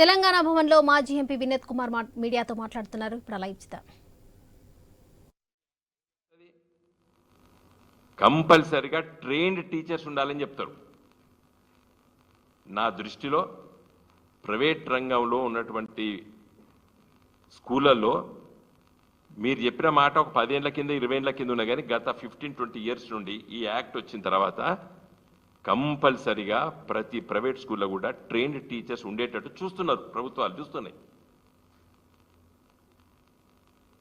తెలంగాణ భవన్లో మాజీ ఎంపీ వినోద్ కుమార్ మా- మీడియాతో మాట్లాడుతున్నారు. ఇప్పుడు అలా కంపల్సరిగా ట్రైన్డ్ టీచర్స్ ఉండాలని చెప్తారు. నా దృష్టిలో ప్రైవేట్ రంగంలో ఉన్నటువంటి స్కూళ్ళల్లో మీరు చెప్పిన మాట ఒక పదేళ్ళ కింద ఇరవై ఏళ్ళ కింద ఉన్నా కానీ గత ఫిఫ్టీన్ ట్వంటీ ఇయర్స్ నుండి ఈ యాక్ట్ వచ్చిన తర్వాత కంపల్సరిగా ప్రతి ప్రైవేట్ స్కూల్లో కూడా ట్రైన్డ్ టీచర్స్ ఉండేటట్టు చూస్తున్నారు ప్రభుత్వాలు చూస్తున్నాయి.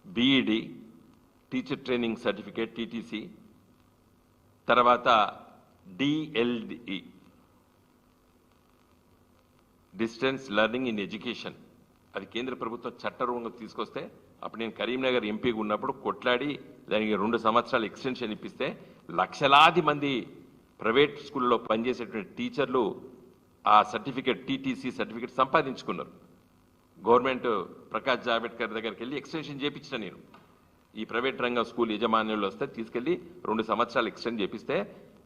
BEd teacher training certificate TTC తర్వాత DLEd distance learning in education. అది కేంద్ర ప్రభుత్వం చట్టరూపంగా తీసుకొస్తే అప్పుడు నేను కరీంనగర్ ఎంపీగా ఉన్నప్పుడు కొట్లాడి దానికి రెండు సంవత్సరాలు ఎక్స్టెన్షన్ ఇప్పిస్తే లక్షలాది మంది ప్రైవేట్ స్కూల్లో పనిచేసేటువంటి టీచర్లు ఆ సర్టిఫికేట్ టీటీసీ సర్టిఫికేట్ సంపాదించుకున్నారు. గవర్నమెంట్ ప్రకాష్ జావడేకర్ దగ్గరికి వెళ్ళి ఎక్స్టెన్షన్ చేయించిన నేను. ఈ ప్రైవేట్ రంగం స్కూల్ యజమానులు వస్తే తీసుకెళ్ళి రెండు సంవత్సరాలు ఎక్స్టెండ్ చేపిస్తే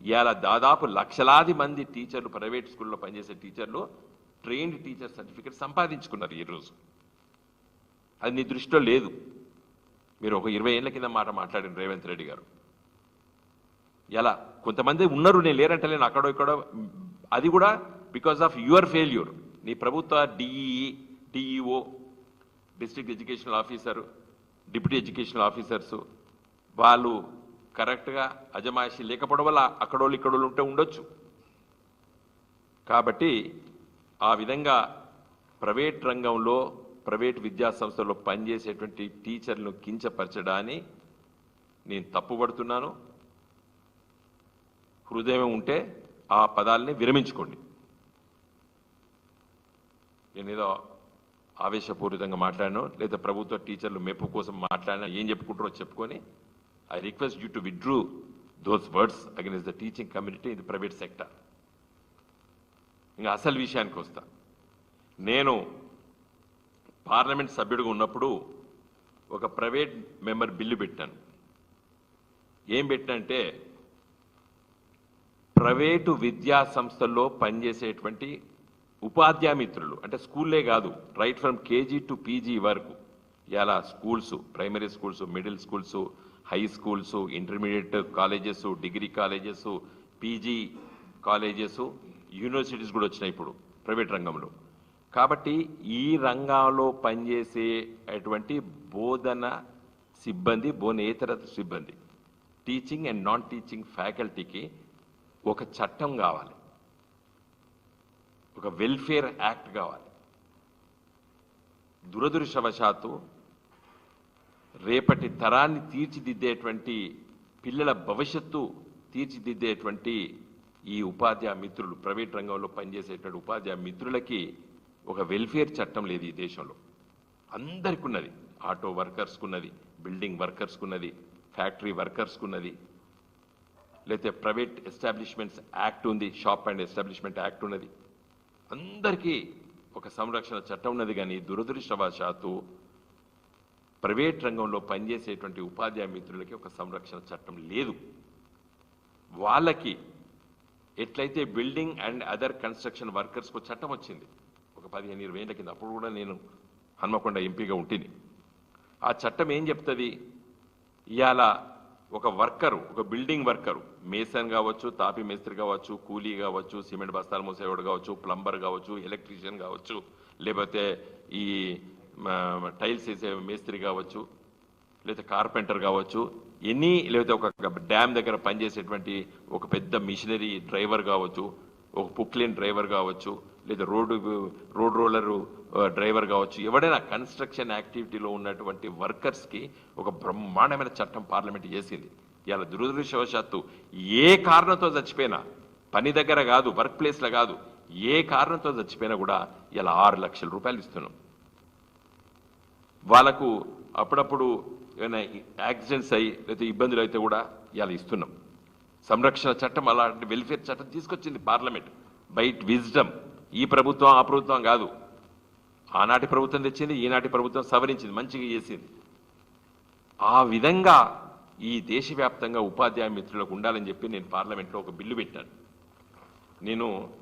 ఇవాళ దాదాపు లక్షలాది మంది టీచర్లు ప్రైవేట్ స్కూల్లో పనిచేసే టీచర్లు ట్రైన్డ్ టీచర్ సర్టిఫికేట్ సంపాదించుకున్నారు ఈరోజు అది నీ దృష్టిలో లేదు. మీరు ఒక ఇరవై ఏళ్ళ కింద మాట మాట్లాడిన రేవంత్ రెడ్డి గారు. ఎలా? కొంతమంది ఉన్నారు నేను లేరంటలేను అక్కడో ఇక్కడో. అది కూడా బికాస్ ఆఫ్ యువర్ ఫెయిల్యూర్ నీ ప్రభుత్వ DEE DEO district educational officer deputy educational officers వాళ్ళు కరెక్ట్గా అజమాయిషి లేకపోవడం వల్ల అక్కడోళ్ళు ఇక్కడోళ్ళు ఉంటే ఉండొచ్చు. కాబట్టి ఆ విధంగా ప్రైవేట్ రంగంలో ప్రైవేట్ విద్యా సంస్థల్లో పనిచేసేటువంటి టీచర్లను కించపరచడాన్ని నేను తప్పుపడుతున్నాను. హృదయం ఉంటే ఆ పదాలని విరమించుకోండి. నేను ఏదో ఆవేశపూరితంగా మాట్లాడాను లేదా ప్రభుత్వ టీచర్లు మెప్పు కోసం మాట్లాడినా ఏం చెప్పుకుంటారో చెప్పుకొని I request you to withdraw those words against the teaching community in the private sector ఇంకా అసలు విషయానికి వస్తా. నేను పార్లమెంట్ సభ్యుడిగా ఉన్నప్పుడు ఒక ప్రైవేట్ మెంబర్ బిల్లు పెట్టాను. ఏం పెట్టానంటే ప్రైవేటు విద్యా సంస్థల్లో పనిచేసేటువంటి ఉపాధ్యాయ మిత్రులు అంటే స్కూల్లే కాదు right from KG to PG వరకు. ఇలా schools primary schools middle schools high schools intermediate colleges degree colleges PG colleges universities కూడా వచ్చినాయి ఇప్పుడు ప్రైవేట్ రంగంలో. కాబట్టి ఈ రంగంలో పనిచేసేటువంటి బోధన సిబ్బంది బోధనేతర సిబ్బంది టీచింగ్ అండ్ నాన్ టీచింగ్ ఫ్యాకల్టీకి ఒక చట్టం కావాలి. ఒక వెల్ఫేర్ యాక్ట్ కావాలి. దురదృష్టవశాత్తు రేపటి తరాన్ని తీర్చిదిద్దేటువంటి పిల్లల భవిష్యత్తు తీర్చిదిద్దేటువంటి ఈ ఉపాధ్యాయ మిత్రులు ప్రైవేట్ రంగంలో పనిచేసేటువంటి ఉపాధ్యాయ మిత్రులకి ఒక వెల్ఫేర్ చట్టం లేదు ఈ దేశంలో. అందరికి ఉన్నది ఆటో వర్కర్స్కున్నది బిల్డింగ్ వర్కర్స్కున్నది ఫ్యాక్టరీ వర్కర్స్కున్నది లేకపోతే ప్రైవేట్ ఎస్టాబ్లిష్మెంట్స్ యాక్ట్ ఉంది షాప్ అండ్ ఎస్టాబ్లిష్మెంట్ యాక్ట్ ఉన్నది. అందరికీ ఒక సంరక్షణ చట్టం ఉన్నది కానీ దురదృష్టవశాత్తు ప్రైవేట్ రంగంలో పనిచేసేటువంటి ఉపాధ్యాయ మిత్రులకి ఒక సంరక్షణ చట్టం లేదు. వాళ్ళకి ఎట్లయితే బిల్డింగ్ అండ్ అదర్ కన్స్ట్రక్షన్ వర్కర్స్కు చట్టం వచ్చింది ఒక పదిహేను ఇరవై ఏళ్ళ కింద అప్పుడు కూడా నేను హన్మకొండ ఎంపీగా ఉంటుంది ఆ చట్టం ఏం చెప్తుంది? ఇవాళ ఒక వర్కరు ఒక బిల్డింగ్ వర్కరు మేసన్ కావచ్చు తాపి మేస్త్రి కావచ్చు కూలీ కావచ్చు సిమెంట్ బస్తాలు మూసేవాడు కావచ్చు ప్లంబర్ కావచ్చు ఎలక్ట్రీషియన్ కావచ్చు లేకపోతే ఈ టైల్స్ వేసే మేస్త్రి కావచ్చు లేకపోతే కార్పెంటర్ కావచ్చు ఎనీ లేకపోతే ఒక డ్యామ్ దగ్గర పనిచేసేటువంటి ఒక పెద్ద మిషనరీ డ్రైవర్ కావచ్చు ఒక పుక్లేన్ డ్రైవర్ కావచ్చు లేదా రోడ్డు రోడ్ రోలర్ డ్రైవర్ కావచ్చు ఎవడైనా కన్స్ట్రక్షన్ యాక్టివిటీలో ఉన్నటువంటి వర్కర్స్కి ఒక బ్రహ్మాండమైన చట్టం పార్లమెంట్ చేసింది. ఇలా దురదృష్టవశాత్తు ఏ కారణంతో చచ్చిపోయినా పని దగ్గర కాదు వర్క్ ప్లేస్లో కాదు ఏ కారణంతో చచ్చిపోయినా కూడా ఇలా ఆరు లక్షల రూపాయలు ఇస్తున్నాం. వాళ్ళకు అప్పుడప్పుడు ఏమైనా యాక్సిడెంట్స్ అయ్యి లేకపోతే ఇబ్బందులు అయితే కూడా ఇలా ఇస్తున్నాం. సంరక్షణ చట్టం అలాంటి వెల్ఫేర్ చట్టం తీసుకొచ్చింది పార్లమెంట్. బైట్ విజ్డమ్ ఈ ప్రభుత్వం ఆ ప్రభుత్వం కాదు. ఆనాటి ప్రభుత్వం తెచ్చింది ఈనాటి ప్రభుత్వం సవరించింది మంచిగా చేసింది. ఆ విధంగా ఈ దేశవ్యాప్తంగా ఉపాధ్యాయ మిత్రులకు ఉండాలని చెప్పి నేను పార్లమెంట్లో ఒక బిల్లు పెట్టాను. నేను